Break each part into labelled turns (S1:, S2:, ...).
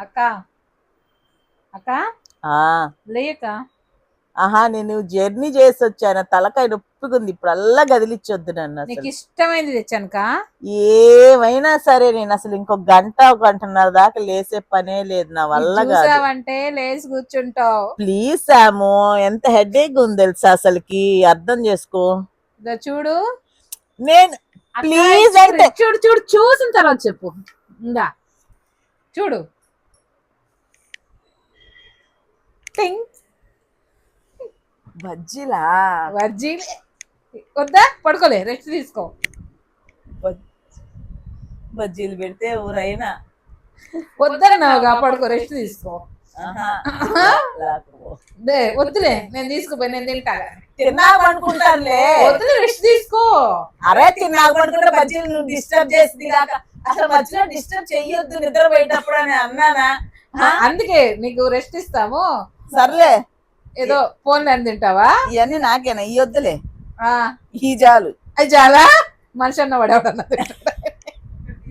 S1: అక్క. అక్క? లేయక్క.
S2: ఆహా నేను జర్నీ చేసి వచ్చాను తలకాయ నొప్పిగుంది. ఇప్పుడు అల్లా కదిలిచ్చొద్దు నన్ను
S1: నీకు ఇష్టమైంది తెచ్చానుక?
S2: ఏమైనా సరే నేను అసలు ఇంకొక గంట ఒక గంటన్నర దాకా లేసే పనే లేదు. నా వల్ల
S1: చూసావంటే లేచి కూర్చుంటావు.
S2: ప్లీజ్ సాము ఎంత హెడేక్ ఉంది తెలుసా అసలుకి? అర్థం చేసుకో.
S1: చూడు.
S2: నేను
S1: చూడు,
S2: అంటే-
S1: చూడు చూడు చూసిన తర్వాత చెప్పు. ఇందా చూడు.
S2: బజ్జీలా?
S1: వర్జీ వద్దా? పడుకోలే రెస్ట్ తీసుకో.
S2: బజ్- బజ్జీలు పెడితే ఊరైనా.
S1: వద్దన్నావుగా పడుకో రెస్ట్ తీసుకో. వద్దులే నేను తీసుకుపోయి నేను తింటా.
S2: తిన్నాక అనుకుంటానులే
S1: వద్దులే రెస్ట్ తీసుకో.
S2: అరే తిన్నాక అనుకుంటే బజ్జీలు నువ్వు డిస్టర్బ్ చేసింది కాక అసలు మధ్యలో డిస్టర్బ్ చెయ్యొద్దు నిద్ర పోయేటప్పుడు అని అన్నానా?
S1: అందుకే నీకు రెస్ట్ ఇస్తాము.
S2: సర్లే.
S1: ఏదో ఫోన్ అని తింటావా?
S2: ఇవన్నీ నాకేనా? ఈ వద్దులే.
S1: ఆ,
S2: ఈ చాలు
S1: అది చాలా మనిషి అన్న వాడేవాడన్నా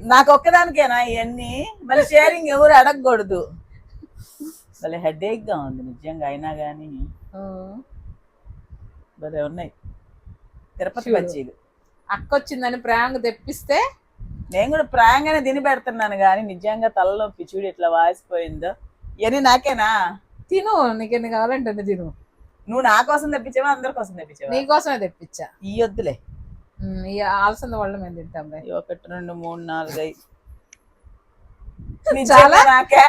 S2: నాకు ఒక్కదానికేనా ఇవన్నీ? మళ్ళీ షేరింగ్ ఎవరు అడగకూడదు. మళ్ళీ హెడేక్గా ఉంది నిజంగా అయినా కానీ భలే ఉన్నాయి. తిరుపతి. బజ్జీలు
S1: అక్క వచ్చిందని ప్రేమగా తెప్పిస్తే?
S2: నేను కూడా ప్రాయంగానే తిని పెడుతున్నాను కానీ నిజంగా తలలో పిచ్చుడు ఇట్లా వాసిపోయిందో. ఇవన్నీ నాకేనా?
S1: తిను నీకు ఎన్ని కావాలంటే తిను.
S2: నువ్వు నా కోసం తెప్పించావా అందరి కోసం తెప్పించావా?
S1: నీకోసమే తెప్పించా.
S2: ఈ వద్దులే.
S1: ఈ ఆల్సిన వాళ్ళు మేము తింటాంలే
S2: ఈ ఒకటి రెండు మూడు నాలుగు ఐదు.
S1: చాలా?
S2: నాకే?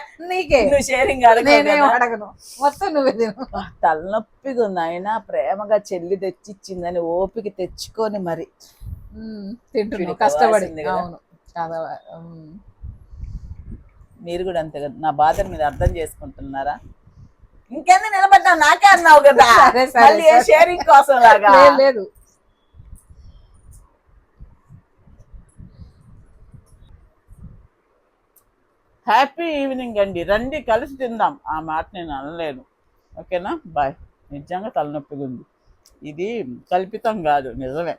S2: నువ్వు షేరింగ్
S1: అడగను. మొత్తం నువ్వే తిను.
S2: తలనొప్పిగా ఉంది. అయినా ప్రేమగా చెల్లి తెచ్చిచ్చిందని ఓపిక తెచ్చుకొని మరి.
S1: ఉమ్, తింటున్నావు.
S2: వీడికి
S1: కష్టపడి.
S2: కావాల్సింది కదా.
S1: అవును. చాలా.
S2: మీరు కూడా అంతే కదా? నా బాధను మీరు అర్థం చేసుకుంటున్నారా? ఇంకెందు నిలబడ్డా నాకే అన్నావు కదా. మళ్ళీ. షేరింగ్ కోసం లాగా?
S1: లేదు
S2: హ్యాపీ ఈవినింగ్ అండి. రండి కలిసి తిందాం. ఆ మాట నేను అనలేను. ఓకేనా? బాయ్ నిజంగా తలనొప్పిగా ఉంది ఇది కల్పితం కాదు నిజమే.